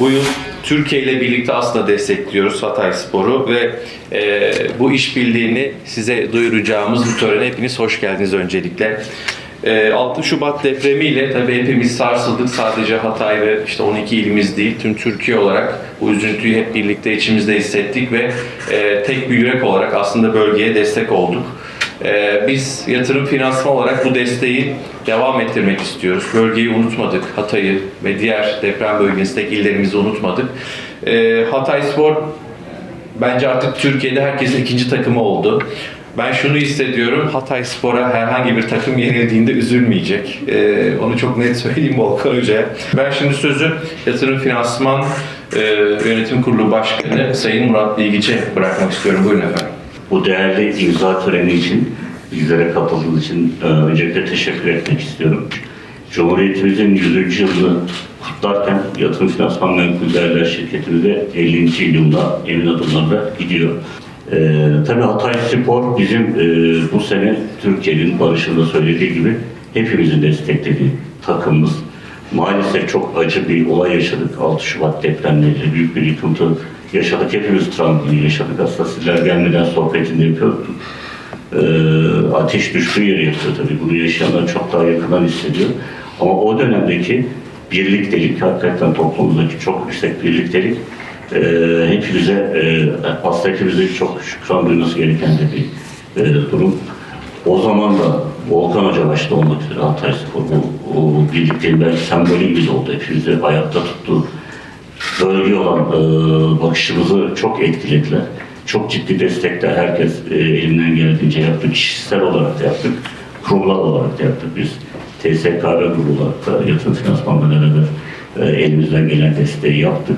bu yıl Türkiye ile birlikte aslında destekliyoruz Hatay Spor'u ve e, bu işbirliğini size duyuracağımız bu törene hepiniz hoş geldiniz öncelikle. E, 6 Şubat depremiyle tabii hepimiz sarsıldık. Sadece Hatay ve işte 12 ilimiz değil, tüm Türkiye olarak bu üzüntüyü hep birlikte içimizde hissettik ve e, tek bir yürek olarak aslında bölgeye destek olduk. Ee, biz yatırım finansman olarak bu desteği devam ettirmek istiyoruz. Bölgeyi unutmadık. Hatay'ı ve diğer deprem bölgesindeki illerimizi unutmadık. Ee, Hatay Spor bence artık Türkiye'de herkesin ikinci takımı oldu. Ben şunu hissediyorum, Hatay Spor'a herhangi bir takım yenildiğinde üzülmeyecek. Ee, onu çok net söyleyeyim Volkan Hoca'ya. Ben şimdi sözü Yatırım Finansman e, Yönetim Kurulu Başkanı Sayın Murat Bilgiç'e bırakmak istiyorum. Buyurun efendim. Bu değerli imza töreni için, bizlere katıldığınız için e, öncelikle teşekkür etmek istiyorum. Cumhuriyetimizin 100. yılını kutlarken Yatırım Finansman Menkul Değerler Şirketimize 50. yılına emin adımlarla gidiyor. E, tabii Hatay Spor bizim e, bu sene Türkiye'nin barışında söylediği gibi hepimizin desteklediği takımımız. Maalesef çok acı bir olay yaşadık. 6 Şubat depremleriyle büyük bir yıkıntı yaşadık. Hepimiz travmayı yaşadık. Aslında sizler gelmeden sohbetini yapıyorduk. Ee, ateş düştüğü yere yapıyor tabii. Bunu yaşayanlar çok daha yakından hissediyor. Ama o dönemdeki birliktelik, hakikaten toplumumuzdaki çok yüksek birliktelik e, hepimize, e, aslında hepimize çok şükran duyması gereken de bir e, durum. O zaman da Volkan Hoca başta olmak üzere Hatay Spor bu, o birlikteliğin belki sembolü gibi oldu. Hepimizi ayakta tuttu. Bölge olan e, bakışımızı çok etkilediler. Çok ciddi destekler herkes e, elinden geldiğince yaptı. Kişisel olarak da yaptık. Kurumlar olarak da yaptık biz. TSKB grubu olarak da yatırım finansmanla beraber e, elimizden gelen desteği yaptık.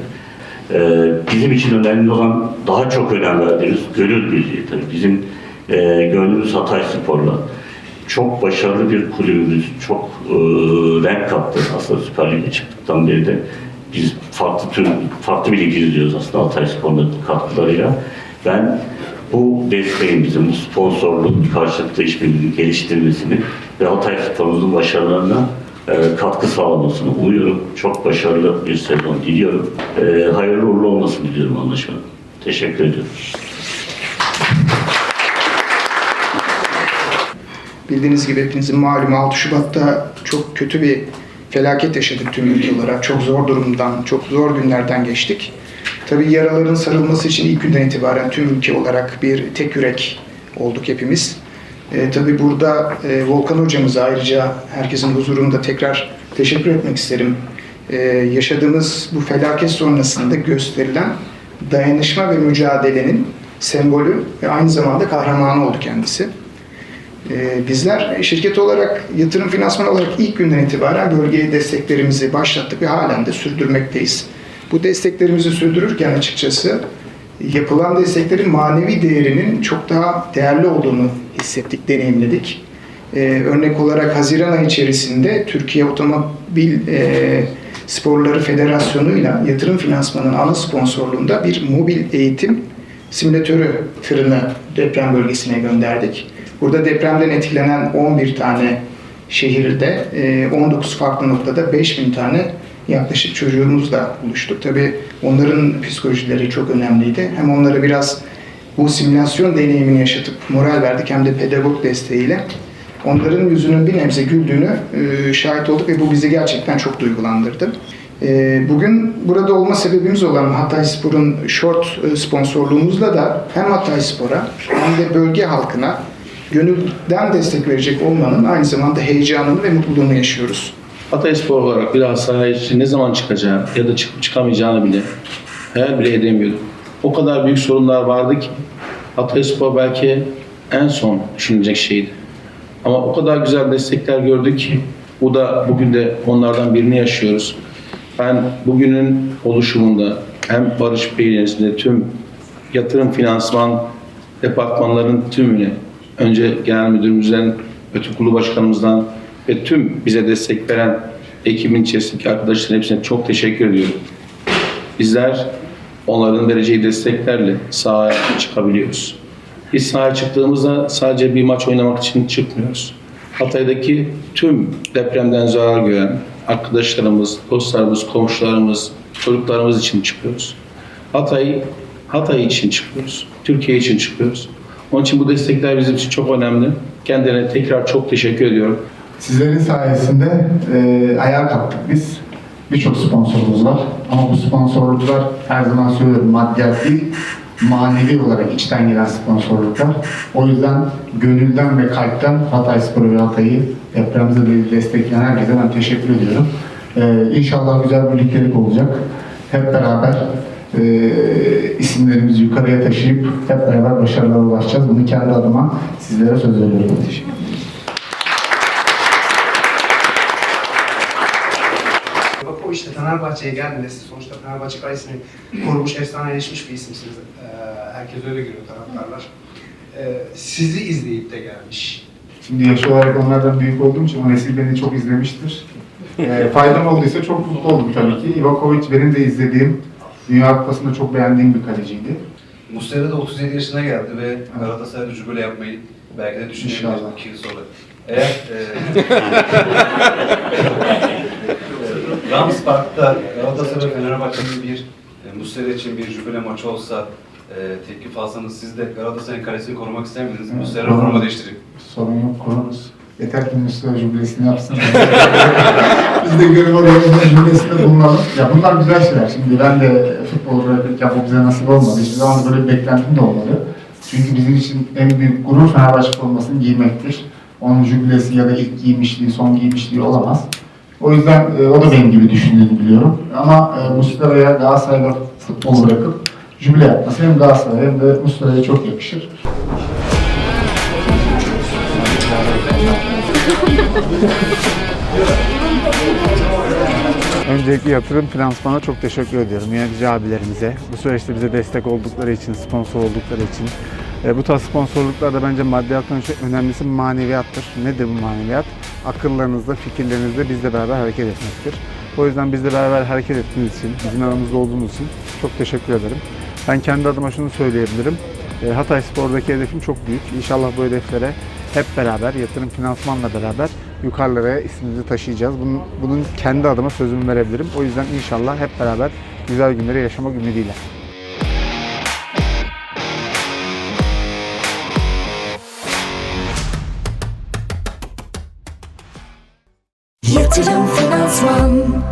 E, bizim için önemli olan daha çok önem verdiğimiz gönül birliği tabii. Bizim e, gönlümüz Hatay Spor'la. Çok başarılı bir kulübümüz, çok e, renk kattı aslında Süper Lig'e çıktıktan beri de. Biz farklı tür, farklı bir lig izliyoruz aslında Hatay Spor'un katkılarıyla. Ben bu desteğin bizim bu sponsorluğun karşılıklı işbirliğini geliştirmesini ve Hatay Spor'umuzun başarılarına e, katkı sağlamasını umuyorum. Çok başarılı bir sezon diliyorum. E, hayırlı uğurlu olmasını diliyorum anlaşmanın. Teşekkür ediyorum. Bildiğiniz gibi hepinizin malumu 6 Şubat'ta çok kötü bir felaket yaşadık tüm ülke olarak. Çok zor durumdan, çok zor günlerden geçtik. Tabii yaraların sarılması için ilk günden itibaren tüm ülke olarak bir tek yürek olduk hepimiz. E, tabii burada e, Volkan hocamıza ayrıca herkesin huzurunda tekrar teşekkür etmek isterim. E, yaşadığımız bu felaket sonrasında gösterilen dayanışma ve mücadelenin sembolü ve aynı zamanda kahramanı oldu kendisi. Ee, Bizler şirket olarak, yatırım finansman olarak ilk günden itibaren bölgeye desteklerimizi başlattık ve halen de sürdürmekteyiz. Bu desteklerimizi sürdürürken açıkçası yapılan desteklerin manevi değerinin çok daha değerli olduğunu hissettik, deneyimledik. Ee, örnek olarak Haziran ayı içerisinde Türkiye Otomobil e, Sporları Federasyonu'yla yatırım finansmanının ana sponsorluğunda bir mobil eğitim simülatörü fırını deprem bölgesine gönderdik. Burada depremden etkilenen 11 tane şehirde e, 19 farklı noktada 5000 tane yaklaşık çocuğumuzla buluştuk. Tabii onların psikolojileri çok önemliydi. Hem onlara biraz bu simülasyon deneyimini yaşatıp moral verdik hem de pedagog desteğiyle onların yüzünün bir nebze güldüğünü e, şahit olduk ve bu bizi gerçekten çok duygulandırdı. E, Bugün burada olma sebebimiz olan Hatay Spor'un short e, sponsorluğumuzla da hem Hatay Spor'a hem de bölge halkına gönülden destek verecek olmanın aynı zamanda heyecanını ve mutluluğunu yaşıyoruz. Hatay Spor olarak bir sahaya ne zaman çıkacağı ya da çıkıp çıkamayacağını bile hayal bile edemiyordum. O kadar büyük sorunlar vardı ki Hatay Spor belki en son düşünecek şeydi. Ama o kadar güzel destekler gördük ki bu da bugün de onlardan birini yaşıyoruz. Ben bugünün oluşumunda hem Barış Bey'in tüm yatırım finansman departmanların tümüne önce genel müdürümüzden, ötü kurulu başkanımızdan ve tüm bize destek veren ekibin içerisindeki arkadaşların hepsine çok teşekkür ediyorum. Bizler onların vereceği desteklerle sahaya çıkabiliyoruz. Biz sahaya çıktığımızda sadece bir maç oynamak için çıkmıyoruz. Hatay'daki tüm depremden zarar gören arkadaşlarımız, dostlarımız, komşularımız, Çocuklarımız için çıkıyoruz. Hatay, Hatay için çıkıyoruz. Türkiye için çıkıyoruz. Onun için bu destekler bizim için çok önemli. Kendilerine tekrar çok teşekkür ediyorum. Sizlerin sayesinde e, ayağa kalktık biz. Birçok sponsorumuz var. Ama bu sponsorluklar her zaman söylüyorum maddiyat değil, manevi olarak içten gelen sponsorluklar. O yüzden gönülden ve kalpten Hatay Sporu ve Hatay'ı depremize de destekleyen herkese ben teşekkür ediyorum. E, inşallah güzel bir birliktelik olacak. Hep beraber e, isimlerimizi yukarıya taşıyıp hep beraber başarılara ulaşacağız. Bunu kendi adıma sizlere söz veriyorum. Teşekkür ederim. O işte Fenerbahçe'ye gelmesi, sonuçta Fenerbahçe kalesini korumuş, efsaneleşmiş bir isimsiniz. Ee, herkes öyle görüyor taraftarlar. Ee, sizi izleyip de gelmiş. Şimdi yaş olarak onlardan büyük olduğum için o nesil beni çok izlemiştir. E, faydam olduysa çok mutlu oldum tabii ki. Ivakovic benim de izlediğim, Dünya Kupası'nda çok beğendiğim bir kaleciydi. Muslera da 37 yaşına geldi ve Galatasaray'da jubile yapmayı belki de düşünebilir İnşallah. 2 yıl sonra. Eğer e, Rams Park'ta Galatasaray Fenerbahçe'nin bir e, Muslera için bir jubile maçı olsa e, teklif alsanız siz de Galatasaray'ın kalesini korumak ister miydiniz? Evet, Muslera forma değiştirip. Sorun yok, kurarız. Yeter ki Mustafa jübilesini yapsın. Biz de gönül odamızda jübilesinde bulunalım. Ya bunlar güzel şeyler. Şimdi ben de futbol bırakırken bu bize nasip olmadı. Hiçbir zaman böyle bir beklentim de olmadı. Çünkü bizim için en büyük gurur Fenerbahçe formasını giymektir. Onun jübilesi ya da ilk giymişliği, son giymişliği olamaz. O yüzden e, o da benim gibi düşündüğünü biliyorum. Ama e, Mustafa'ya Galatasaray'da futbol bırakıp jübile yapması hem Galatasaray'a hem de Mustafa'ya çok yakışır. Öncelikle yatırım finansmana çok teşekkür ediyorum yönetici abilerimize. Bu süreçte bize destek oldukları için, sponsor oldukları için. E, bu tarz sponsorluklarda bence maddiyattan önce önemlisi maneviyattır. Nedir bu maneviyat? Akıllarınızda, fikirlerinizde bizle beraber hareket etmektir. O yüzden bizle beraber hareket ettiğiniz için, bizim aramızda olduğunuz için çok teşekkür ederim. Ben kendi adıma şunu söyleyebilirim. E, Hatay Spor'daki hedefim çok büyük. İnşallah bu hedeflere hep beraber, yatırım finansmanla beraber yukarılara ismimizi taşıyacağız. Bunun, bunun kendi adıma sözümü verebilirim. O yüzden inşallah hep beraber güzel günleri yaşamak ümidiyle. Yatırım Finansman